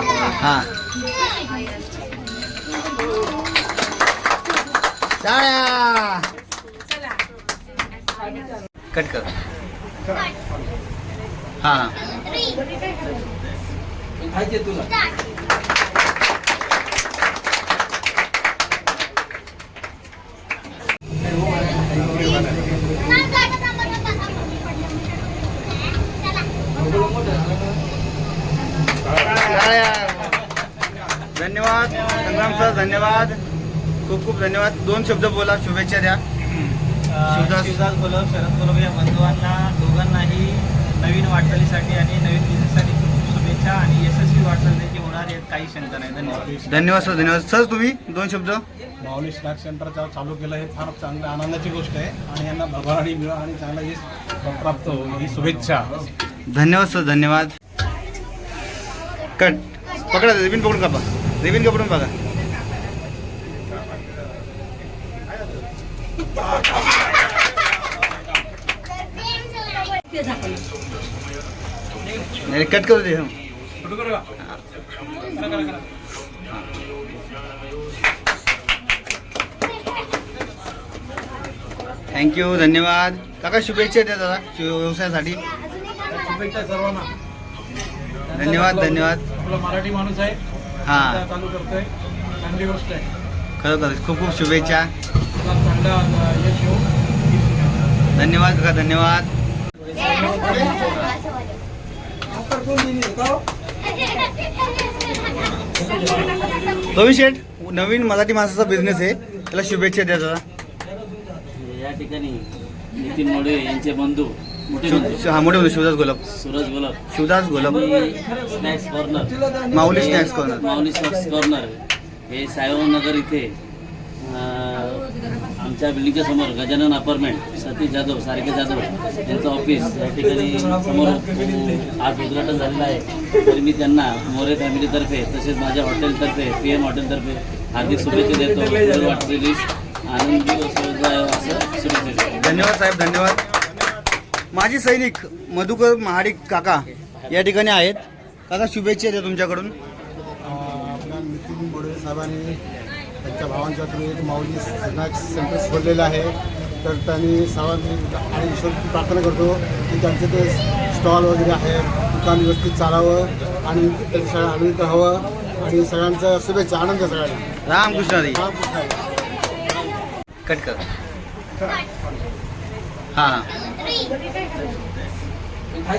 हा. कट कर. हा. टाळ्या धन्यवाद सर धन्यवाद. खूप खूप धन्यवाद. दोन शब्द बोला शुभेच्छा द्या. शिवदास- शिवदास गोलप शरद गोलप या बंधुवांना दोघांनाही नवीन वाटचालीसाठी आणि नवीन बिझनेससाठी खूप खूप शुभेच्छा आणि यशस्वी वाटचाल त्यांची होणार यात काही शंका नाही. धन्यवाद. धन्यवाद सर धन्यवाद. सर तुम्ही दोन शब्द? माऊली स्नॅक सेंटर चालू केलं हे फार चांगल्या आनंदाची गोष्ट आहे आणि यांना भरभराटी मिळो आणि चांगला यश प्राप्त हो ही शुभेच्छा. धन्यवाद सर धन्यवाद. कट. पकडा रिबिन पकडून कापा. रिबिन पकडून बघा. नाही कट करू दे हं. थँक्यू धन्यवाद. काका शुभेच्छा द्या दादा व्यवसायासाठी. शुभेच्छा सर्वांना धन्यवाद धन्यवाद. आपला मराठी माणूस आहे. हां. चालू करतोय. चांगली गोष्ट आहे. खूप खूप शुभेच्छा. चांगला अ, यश येऊ धन्यवाद काका धन्यवाद. रवी शेठ नवीन मराठी माणसाचा बिझनेस आहे. त्याला शुभेच्छा द्या दादा या ठिकाणी नितीन मोडे यांचे बंधू मोठे बंधू. हा मोठे मोठे Shivdas Golab Suraj Gulab Shivdas Golab snacks corner Mauli snacks corner Mauli snacks corner हे सायबाबनगर इथे आमच्या बिल्डिंगच्या समोर गजानन अपार्टमेंट सतीश जाधव सारखे जाधव यांचं ऑफिस या ठिकाणी समोर आज उद्घाटन झालेलं आहे. तर मी त्यांना मोरे फॅमिलीतर्फे तसेच माझ्या हॉटेलतर्फे पी एम हॉटेलतर्फे हार्दिक शुभेच्छा देतो. पुढील वाटचालीस आनंदी असं शुभेच्छा देतो. धन्यवाद साहेब धन्यवाद. माजी सैनिक मधुकर महाडिक काका या ठिकाणी आहेत. काका शुभेच्छा द्या तुमच्याकडून. आपल्या नितीन बोडे साहेबांनी त्यांच्या भावांच्या थ्रू एक माऊली स्नॅक्स सेंटर खोललेलं आहे. तर त्यांनी सर्वांनी आणि ईश्वरची प्रार्थना करतो की त्यांचे ते स्टॉल वगैरे आहे दुकान व्यवस्थित चालावं आणि त्यांचं सगळं आनंदित हवं आणि सगळ्यांचं शुभेच्छा आनंद सगळ्यांना. रामकृष्ण रामकृष्ण हरी. कट कर. हां. हां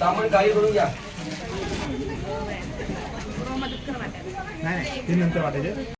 दामण काळी करून घ्या. नाही, ते नंतर वाटायचे.